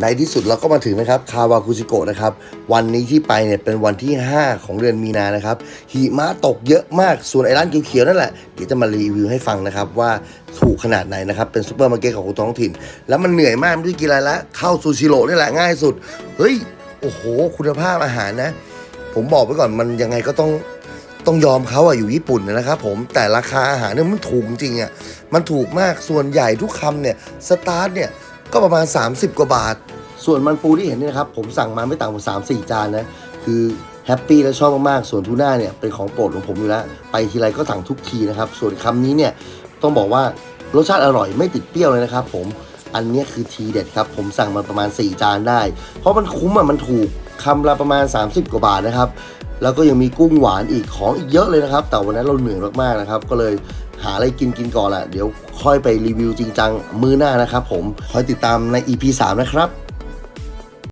ในที่สุดเราก็มาถึงนะครับคาวาคุจิโกะนะครับวันนี้ที่ไปเนี่ยเป็นวันที่ 5 ของเดือนมีนานะครับหิมะตกเยอะมากส่วนไอ้ร้านเขียวๆนั่นแหละเดี๋ยวจะมารีวิวให้ฟังนะครับว่าถูกขนาดไหนนะครับเป็นซูเปอร์มาร์เก็ตของคนท้องถิ่น แล้วมันเหนื่อยมากไม่รู้กินอะไรละเข้าซูชิโร่นี่แหละง่ายสุดเฮ้ยโอ้โห คุณภาพอาหารนะ ผมบอกไปก่อนมันยังไงก็ต้องต้องยอมเขาอะอยู่ญี่ปุ่นนะครับผมแต่ราคาอาหารเนี่ยมันถูกจริงอะมันถูกมากส่วนใหญ่ทุกคำเนี่ยสตาร์ทเนี่ย ก็ประมาณ 30 กว่าบาท ส่วนมันปูที่เห็นนี่นะครับ ผมสั่งมาไม่ต่ำกว่า3 4จานนะ คือแฮปปี้และชอบมากๆ ส่วนทูน่าเนี่ยเป็นของโปรดของผมอยู่แล้ว ไปทีไรก็สั่งทุกทีนะครับ ส่วนคำนี้เนี่ยต้องบอกว่ารสชาติอร่อยไม่ติดเปรี้ยวเลยนะครับ ผมอันนี้คือทีเด็ดครับ ผมสั่งมาประมาณ 4 จานได้ เพราะมันคุ้มอะมันถูกคำละประมาณ 30 กว่าบาทนะครับ แล้วก็ยังมีกุ้งหวานอีกของอีกเยอะเลยนะครับ แต่วันนั้นเราเหนื่อยมากๆนะครับ ก็เลยหาอะไรกินกินก่อนแหละเดี๋ยวค่อยไปรีวิวจริงจังมื้อหน้านะครับผมคอยติดตามใน EP 3 นะครับ